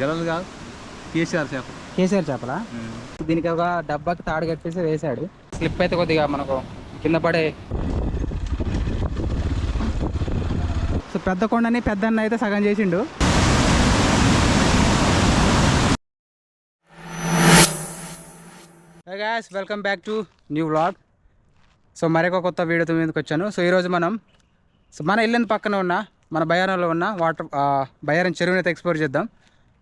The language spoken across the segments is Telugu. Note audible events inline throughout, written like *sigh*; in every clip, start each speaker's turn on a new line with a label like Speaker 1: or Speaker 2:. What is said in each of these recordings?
Speaker 1: గెలలు కాదు. కేసీఆర్ చేప.
Speaker 2: కేసీఆర్ చేపలా? దీనికి ఒక డబ్బాకి తాడు కట్టేసి వేసాడు స్లిప్ అయితే కొద్దిగా మనకు కింద పడే సో పెద్ద కొండని పెద్ద అన్న అయితే సగం చేసిండు. Guys welcome back to new vlog so మరొక కొత్త వీడియోతో మీదకి వచ్చాను. సో ఈరోజు మనం సో మన ఇల్లు పక్కన ఉన్న మన బయారంలో ఉన్న వాటర్ బయారం చెరువుని అయితే ఎక్స్ప్లోర్ చేద్దాం.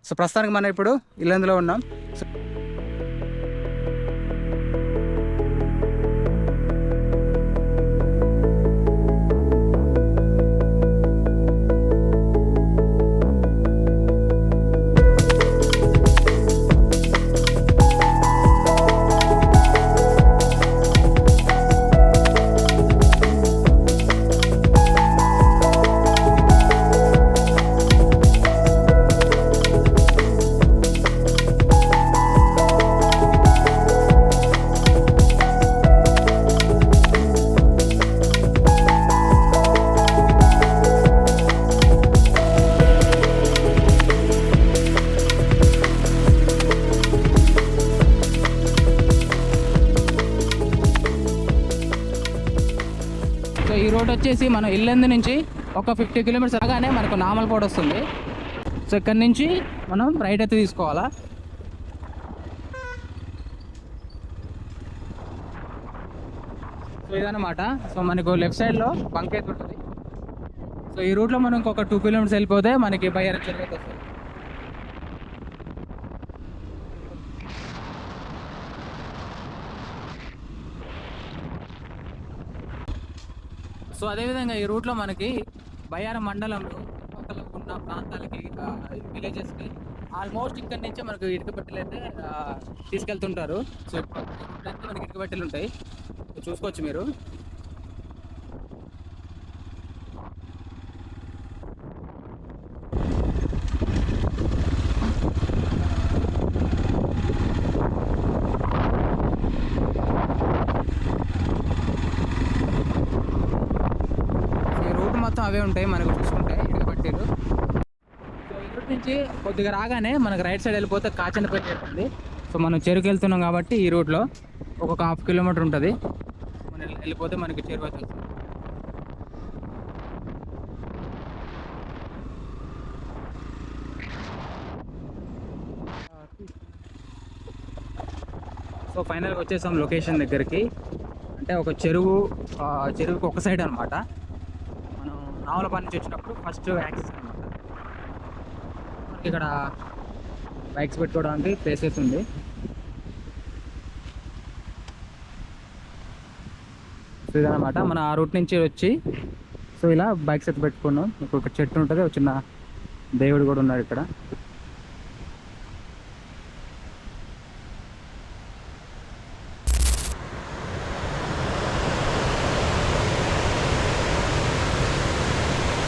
Speaker 2: సో ప్రస్తుతానికి మనం ఇప్పుడు ఇల్లందులో ఉన్నాం. సో ఈ రోడ్ వచ్చేసి మనం ఇల్లందు నుంచి ఒక ఫిఫ్టీ కిలోమీటర్స్ రాగానే మనకు నామల్కోట వస్తుంది. సో ఇక్కడ నుంచి మనం రైట్ అయితే తీసుకోవాలా? సో ఇదన్నమాట. సో మనకు లెఫ్ట్ సైడ్లో బంక్ అయితే ఉంటుంది. సో ఈ రూట్లో మనం ఇంకొక టూ కిలోమీటర్స్ వెళ్ళిపోతే మనకి బయ్యారం వస్తుంది. సో అదేవిధంగా ఈ రూట్లో మనకి బయ్యారం మండలంలో పక్కన ఉన్న ప్రాంతాలకి విలేజెస్కి ఆల్మోస్ట్ ఇక్కడ నుంచే మనకు ఇటుక అయితే తీసుకెళ్తుంటారు. సో ఇప్పుడైతే మనకి ఇటుకబట్టెలు ఉంటాయి. చూసుకోవచ్చు మీరు ఈ రూట్ మొత్తం అవే ఉంటాయి మనకు చూసుకుంటే ఇటుక పట్టీలు. సో ఈ నుంచి కొద్దిగా రాగానే మనకు రైట్ సైడ్ వెళ్ళిపోతే కాచనపల్లి ఉంటుంది. సో మనం చెరుకు వెళ్తున్నాం కాబట్టి ఈ రూట్లో ఒక హాఫ్ కిలోమీటర్ ఉంటుంది. మనం వెళ్ళిపోతే మనకి చెరువు అయితే సో ఫైనల్గా వచ్చేసాం లొకేషన్ దగ్గరికి. అంటే ఒక చెరువు చెరువుకి ఒక సైడ్ అనమాట మనం నుంచి వచ్చినప్పుడు ఫస్ట్ యాక్సెస్ అనమాట మనకి ఇక్కడ బైక్స్ పెట్టుకోవడానికి ప్లేస్ అయితే ఉంది. సో ఇదనమాట మన ఆ రూట్ నుంచి వచ్చి సో ఇలా బైక్స్ అయితే పెట్టుకున్నాం. ఇంకొక ఒక చెట్టు ఉంటుంది ఒక చిన్న దేవుడు కూడా ఉన్నాడు ఇక్కడ.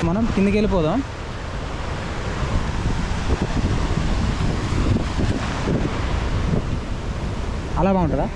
Speaker 2: మనం కిందకి వెళ్ళిపోదాం. అలా బాగుంటుందా?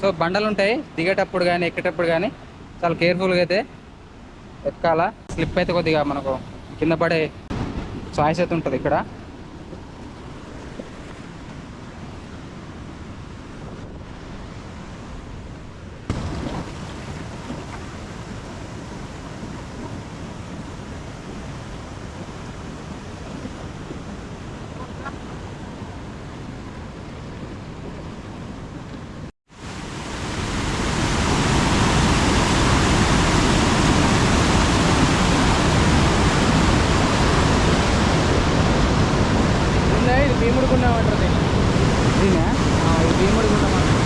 Speaker 2: సో బండలు ఉంటాయి దిగేటప్పుడు కానీ ఎక్కేటప్పుడు కానీ చాలా కేర్ఫుల్గా అయితే ఎక్కాల. స్లిప్ అయితే కొద్దిగా మనకు కింద పడే చాయిస్ అయితే ఉంటుంది ఇక్కడ
Speaker 1: భీముడు గుండం అంటారు దీన్ని.
Speaker 2: దీనే
Speaker 1: ఆ, ఈ భీముడు గుండం అంటారు.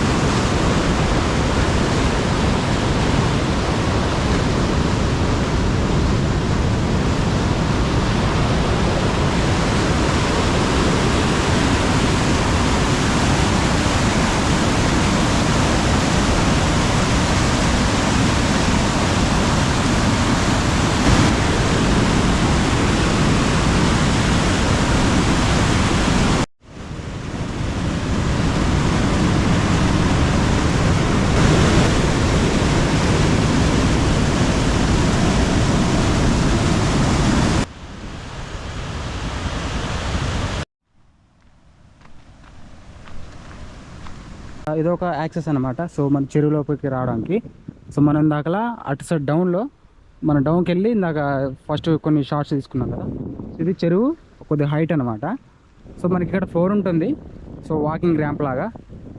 Speaker 2: ఇది ఒక యాక్సెస్ అనమాట సో మన చెరువులోపలికి రావడానికి. సో మనం ఇందాకలా అటు సైడ్ డౌన్లో మన డౌన్కి వెళ్ళి ఇందాక ఫస్ట్ కొన్ని షార్ట్స్ తీసుకున్నాం కదా. ఇది చెరువు కొద్దిగా హైట్ అనమాట సో మనకి ఇక్కడ ఫ్లోర్ ఉంటుంది. సో వాకింగ్ ర్యాంప్ లాగా.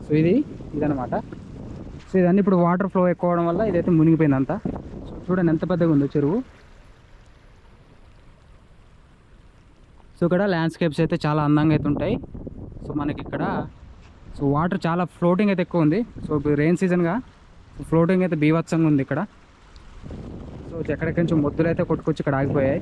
Speaker 2: సో ఇది ఇదనమాట సో ఇదన్నీ ఇప్పుడు వాటర్ ఫ్లో ఎక్కువ అవడం వల్ల ఇదైతే మునిగిపోయింది అంతా చూడండి ఎంత పెద్దగా ఉందో చెరువు. సో ఇక్కడ ల్యాండ్స్కేప్స్ అయితే చాలా అందంగా అయితే ఉంటాయి. సో మనకి ఇక్కడ సో వాటర్ చాలా ఫ్లోటింగ్ అయితే ఎక్కువ ఉంది. సో ఇప్పుడు రెయిన్ సీజన్గా ఫ్లోటింగ్ అయితే బీభత్సంగా ఉంది ఇక్కడ. సో ఎక్కడెక్కడి నుంచి మొద్దులు అయితే కొట్టుకొచ్చి ఇక్కడ ఆగిపోయాయి.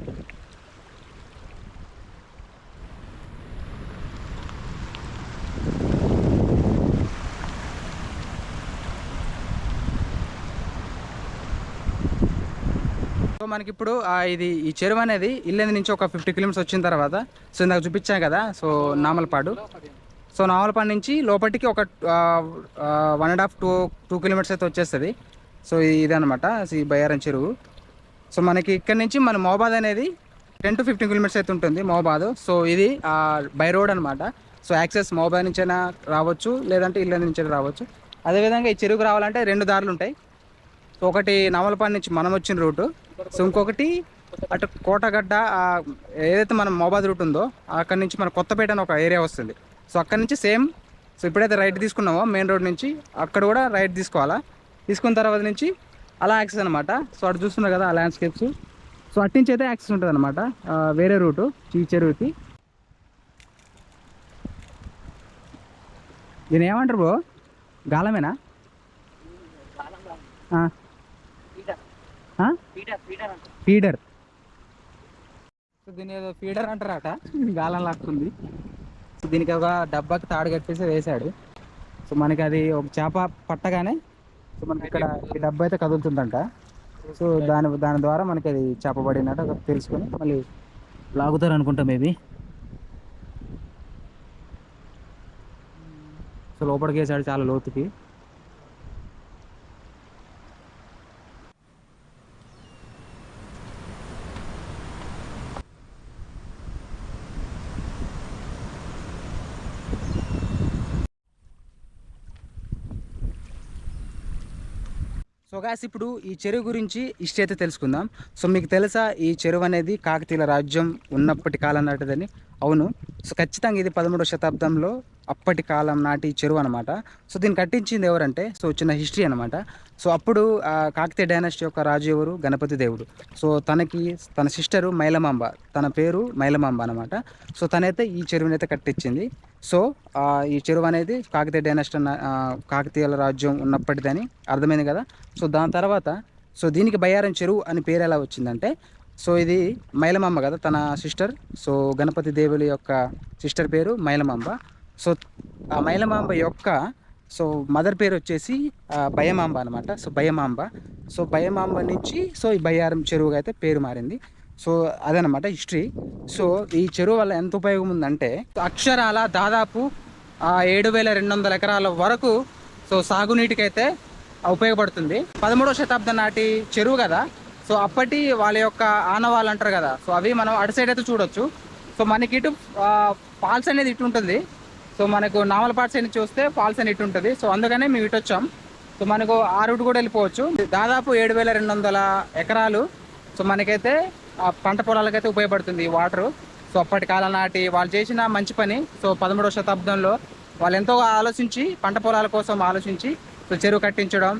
Speaker 2: సో మనకి ఇప్పుడు ఇది ఈ చెరువు అనేది ఇల్లెంది నుంచి ఒక ఫిఫ్టీ కిలోమీటర్స్ వచ్చిన తర్వాత సో ఇందాక చూపించాను కదా సో నామలపాడు. సో నామలపాడు నుంచి లోపలికి ఒక one and half two two kilometres అయితే వచ్చేస్తుంది. సో ఇది అనమాట ఈ బయ్యారం చెరువు. సో మనకి ఇక్కడ నుంచి మన మహబాద్ అనేది టెన్ టు ఫిఫ్టీన్ కిలోమీటర్స్ అయితే ఉంటుంది మోబాద్. సో ఇది బై రోడ్ అనమాట సో యాక్సెస్ మహబాద్ నుంచైనా రావచ్చు లేదంటే ఇళ్ళ నుంచి రావచ్చు. అదేవిధంగా ఈ చెరువుకు రావాలంటే రెండు దారులు ఉంటాయి. సో ఒకటి నవలపాడు నుంచి మనం వచ్చిన రూటు. సో ఇంకొకటి అటు కోటగడ్డ ఏదైతే మన మోబాద్ రూట్ ఉందో అక్కడ నుంచి మన కొత్తపేట అని ఒక ఏరియా వస్తుంది. సో అక్కడ నుంచి సేమ్ సో ఎప్పుడైతే రైట్ తీసుకున్నామో మెయిన్ రోడ్ నుంచి అక్కడ కూడా రైట్ తీసుకోవాలా? తీసుకున్న తర్వాత నుంచి అలా యాక్సెస్ అనమాట సో అటు చూస్తున్నారు కదా ఆ ల్యాండ్స్కేప్స్ సో అటు నుంచి అయితే యాక్సెస్ ఉంటుంది అనమాట వేరే రూటు ఈ చెరువుకి. దీని ఏమంటారు బ్రో? గాలమేనా? ఫీడర్. సో దీని ఏదో ఫీడర్ అంటారట. గాలం లాక్కుంది. దీనికి ఒక డబ్బాకి తాడు కట్టేసి వేశాడు. సో మనకి అది ఒక చేప పట్టగానే సో మనకి ఇక్కడ ఈ డబ్బా అయితే కదులుతుందంట. సో దాని దాని ద్వారా మనకి అది చేప పడినట్టు తెలుసుకొని మళ్ళీ లాగుతారు అనుకుంటా మేబీ. సో లోపలికి వేసాడు చాలా లోతుకి. సో గాస్ ఇప్పుడు ఈ చెరువు గురించి హిస్టరీ అయితే తెలుసుకుందాం. సో మీకు తెలుసా ఈ చెరువు అనేది కాకతీయుల రాజ్యం ఉన్నప్పటి కాలం నాటిదని? అవును. సో ఖచ్చితంగా ఇది పదమూడవ శతాబ్దంలో అప్పటి కాలం నాటి చెరువు అనమాట సో దీన్ని కట్టించింది ఎవరంటే సో చిన్న హిస్టరీ అనమాట సో అప్పుడు కాకతీయ డైనాసిటీ యొక్క రాజు ఎవరు? గణపతి దేవుడు. సో తనకి తన సిస్టరు మైలమాంబ తన పేరు మైలమాంబ అనమాట సో తనైతే ఈ చెరువుని అయితే కట్టించింది. సో ఈ చెరువు అనేది కాకతీయ డైనాసిటీ అన్న- కాకతీయుల రాజ్యం ఉన్నప్పటిదని అర్థమైంది కదా? సో దాని తర్వాత సో దీనికి బయ్యారం చెరువు అని పేరు ఎలా వచ్చిందంటే సో ఇది మైలమాంబ కదా తన సిస్టర్? సో గణపతి దేవుడి యొక్క సిస్టర్ పేరు మైలమాంబ. సో ఆ మైలమాంబ యొక్క సో మదర్ పేరు వచ్చేసి భయమాంబ అనమాట సో భయమాంబ. సో భయమాంబ నుంచి సో ఈ బయ్యారం చెరువుగా అయితే పేరు మారింది. సో అదనమాట హిస్టరీ. సో ఈ చెరువు వల్ల ఎంత ఉపయోగం ఉందంటే అక్షరాల దాదాపు ఏడు వేల రెండు వందల ఎకరాల వరకు సో సాగునీటికైతే ఉపయోగపడుతుంది. పదమూడవ శతాబ్దం నాటి చెరువు కదా సో అప్పటి వాళ్ళ యొక్క ఆనవాళ్ళు అంటారు కదా సో అవి మనం అటు సైడ్ అయితే చూడొచ్చు. సో మనకి ఇటు ఫాల్స్ అనేది ఇటు ఉంటుంది. సో మనకు నామలపాటి సైడ్ అని చూస్తే ఫాల్స్ అని ఇటు ఉంటుంది సో అందుకనే మేము ఇటు వచ్చాం సో మనకు ఆ రూట్ కూడా వెళ్ళిపోవచ్చు. దాదాపు ఏడు వేల రెండు వందల ఎకరాలు. సో మనకైతే ఆ పంట పొలాలకైతే ఉపయోగపడుతుంది ఈ వాటర్. సో అప్పటి కాలం నాటి వాళ్ళు చేసిన మంచి పని. సో పదమూడవ శతాబ్దంలో వాళ్ళు ఎంతో ఆలోచించి పంట పొలాల కోసం ఆలోచించి సో చెరువు కట్టించడం.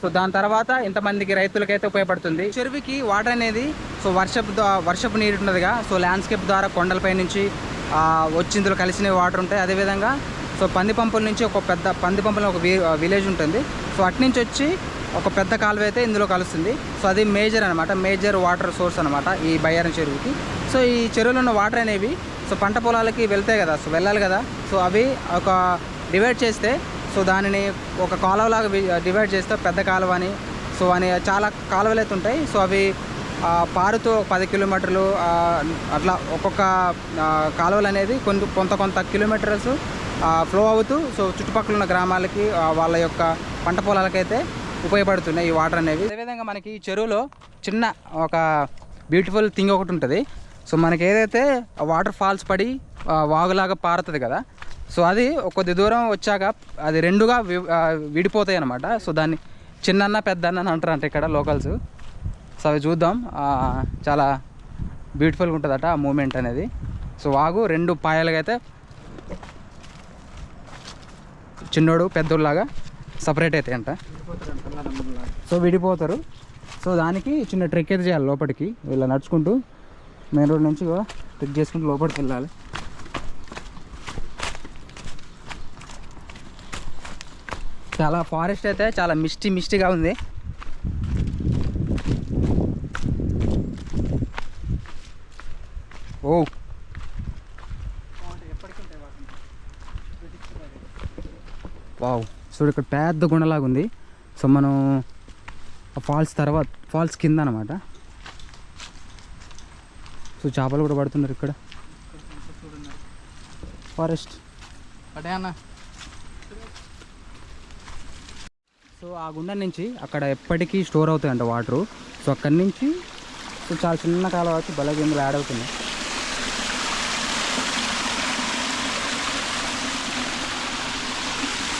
Speaker 2: సో దాని తర్వాత ఇంతమందికి రైతులకైతే ఉపయోగపడుతుంది. చెరువుకి వాటర్ అనేది సో వర్షపు వర్షపు నీరు ఉన్నదిగా సో ల్యాండ్స్కేప్ ద్వారా కొండలపై నుంచి వచ్చిందులో వచ్చి ఇందులో కలిసిన వాటర్ ఉంటాయి. అదేవిధంగా సో పంది పంపుల నుంచి ఒక పెద్ద పంది పంపుల ఒక వి- విలేజ్ ఉంటుంది. సో అటు నుంచి వచ్చి ఒక పెద్ద కాలువ అయితే ఇందులో కలుస్తుంది. సో అది మేజర్ అనమాట మేజర్ వాటర్ సోర్స్ అనమాట ఈ బయ్యారం చెరువుకి. సో ఈ చెరువులో ఉన్న వాటర్ అనేవి సో పంట పొలాలకి వెళ్తాయి కదా సో వెళ్ళాలి కదా. సో అవి ఒక డివైడ్ చేస్తే సో దానిని ఒక కాలువలాగా డివైడ్ చేస్తే పెద్ద కాలువ అని సో అని చాలా కాలువలు అయితే ఉంటాయి. సో అవి పారుతూ పది కిలోమీటర్లు అట్లా ఒక్కొక్క కాలువలు అనేది కొంత కొంత కొంత కిలోమీటర్స్ ఫ్లో అవుతూ సో చుట్టుపక్కల ఉన్న గ్రామాలకి వాళ్ళ యొక్క పంట పొలాలకైతే ఉపయోగపడుతున్నాయి ఈ వాటర్ అనేవి. అదేవిధంగా మనకి ఈ చెరువులో చిన్న ఒక బ్యూటిఫుల్ థింగ్ ఒకటి ఉంటుంది. సో మనకి ఏదైతే వాటర్ ఫాల్స్ పడి వాగులాగా పారుతుంది కదా సో అది కొద్ది దూరం వచ్చాక అది రెండుగా వి- విడిపోతాయి అనమాట సో దాన్ని చిన్నన్న పెద్దన్న అని అంటారు అంటే ఇక్కడ లోకల్స్ సో అవి చూద్దాం. చాలా బ్యూటిఫుల్గా ఉంటుందట ఆ మూమెంట్ అనేది. సో వాగు రెండు పాయలుగా అయితే చిన్నోడు పెద్దోళ్ళలాగా సపరేట్ అవుతాయి అంట సో విడిపోతారు. సో దానికి చిన్న ట్రెక్ అయితే చేయాలి లోపలికి ఇలా నడుచుకుంటూ మెయిన్ రోడ్ నుంచి ట్రెక్ చేసుకుంటూ లోపలికి వెళ్ళాలి. చాలా ఫారెస్ట్ అయితే చాలా మిస్టీ మిస్టీగా ఉంది. ఓ. వావ్. చూడు ఇక్కడ పెద్ద గుండలాగా ఉంది. సో మనం ఆ ఫాల్స్ తర్వాత ఫాల్స్ కింద అనమాట సో చేపలు కూడా పడుతున్నారు ఇక్కడ. ఫారెస్ట్.
Speaker 1: అటే అన్న.
Speaker 2: సో ఆ గుండం నుంచి అక్కడ ఎప్పటికీ స్టోర్ అవుతాయంట వాటరు. సో అక్కడి నుంచి సో చాలా చిన్న కాలం వచ్చి బలగి ఇందులో యాడ్ అవుతుంది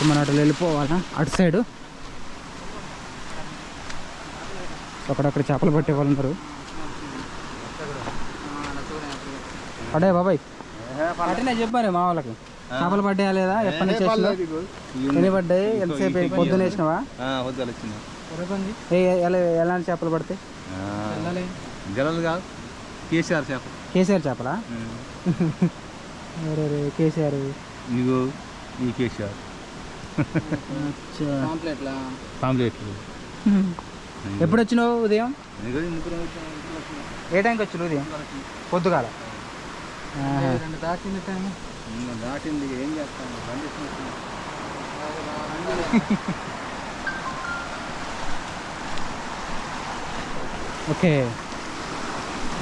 Speaker 2: సో మనం అటు వెళ్ళిపోవాలా? అటు సైడు. అక్కడక్కడ చేపలు పట్టే వాళ్ళు ఉన్నారు. పడే బాబాయ్. పట్టినా చెప్పారు మా వాళ్ళకి. చేపలు పడ్డాయా లేదా? ఎప్పటి నుంచి? ఎన్ని పడ్డాయి? ఎంతసేపు అయ్యి? పొద్దున్న వేసినావా ఎలాంటి చేపలు పడతాయి
Speaker 3: కేసీఆర్ చేప
Speaker 2: కేసీఆర్ చేపలా? *laughs* కేసీఆర్.
Speaker 3: నీ కేసీఆర్.
Speaker 1: పాంప్లెట్లా?
Speaker 3: పాంప్లెట్లు.
Speaker 2: ఎప్పుడు వచ్చినావు ఉదయం? ఏ టైంకి వచ్చినావు ఉదయం? పొద్దుగాల.
Speaker 1: దాటింది టైం
Speaker 3: దాటింది ఏం చేస్తాను.
Speaker 2: ఓకే.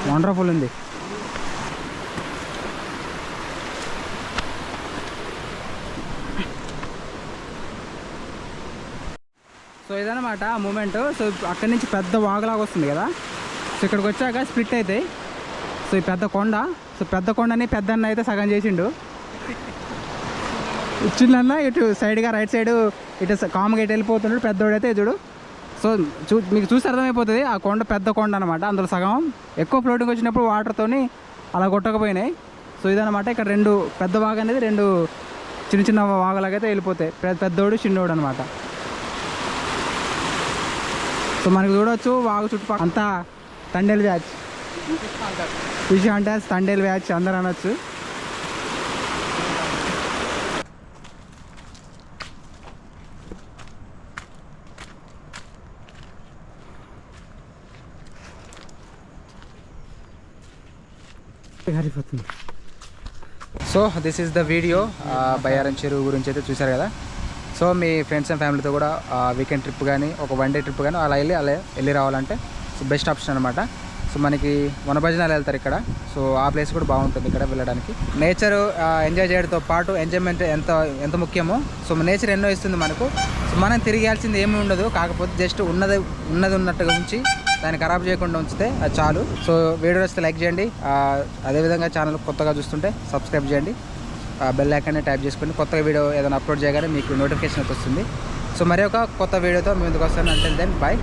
Speaker 2: వండర్ఫుల్ ఉంది. ఇదనమాట ఆ మూమెంట్ సో అక్కడి నుంచి పెద్ద వాగులాగా వస్తుంది కదా. సో ఇక్కడికి వచ్చాక స్ప్లిట్ అవుతాయి సో ఈ పెద్ద కొండ. సో పెద్ద కొండని పెద్ద అన్న అయితే సగం చేసిండు. చిన్న ఇటు సైడ్గా రైట్ సైడ్ ఇటు కామ్గా ఇటు వెళ్ళిపోతున్నాడు. పెద్దోడైతే చూడు. సో చూ మీకు చూసి అర్థమైపోతుంది. ఆ కొండ పెద్ద కొండ అనమాట అందులో సగం. ఎక్కువ ఫ్లోటింగ్ వచ్చినప్పుడు వాటర్తోని అలా కొట్టకపోయినాయి. సో ఇదనమాట ఇక్కడ రెండు పెద్ద వాగు అనేది రెండు చిన్న చిన్న వాగులాగైతే వెళ్ళిపోతాయి. పెద్ద పెద్దోడు చిన్నోడు అనమాట సో మనకు చూడొచ్చు వాగు చుట్టుపక్కల అంతా తండేలు బ్యాచ్. ఫిష్ అంటే తండేలు బ్యాచ్ అందరు అనొచ్చు. So this is the video Bayyaram చెరువు గురించి అయితే చూశారు కదా? సో మీ ఫ్రెండ్స్ అండ్ ఫ్యామిలీతో కూడా వీకెండ్ ట్రిప్ కానీ ఒక వన్ డే ట్రిప్ కానీ అలా వెళ్ళి అలా వెళ్ళి రావాలంటే సో బెస్ట్ ఆప్షన్ అనమాట సో మనకి వనభజనాలు వెళ్తారు ఇక్కడ. సో ఆ ప్లేస్ కూడా బాగుంటుంది ఇక్కడ వెళ్ళడానికి. నేచర్ ఎంజాయ్ చేయడంతో పాటు ఎంజాయ్మెంట్ ఎంత ఎంత ముఖ్యమో సో నేచర్ ఎన్నో ఇస్తుంది మనకు. సో మనం తిరిగాల్సింది ఏమీ ఉండదు. కాకపోతే జస్ట్ ఉన్నది ఉన్నది ఉన్నట్టుగా ఉంచి దాన్ని ఖరాబ్ చేయకుండా ఉంచితే అది చాలు. సో వీడియో వస్తే లైక్ చేయండి. అదేవిధంగా ఛానల్ కొత్తగా చూస్తుంటే సబ్స్క్రైబ్ చేయండి. బెల్ ఐకాన్ని ట్యాప్ చేసుకుని కొత్త వీడియో ఏదైనా అప్లోడ్ చేయగానే మీకు నోటిఫికేషన్ వస్తుంది. సో మరి ఒక కొత్త వీడియోతో మేము ముందుకు వస్తాను. అంటే దెన్ బాయ్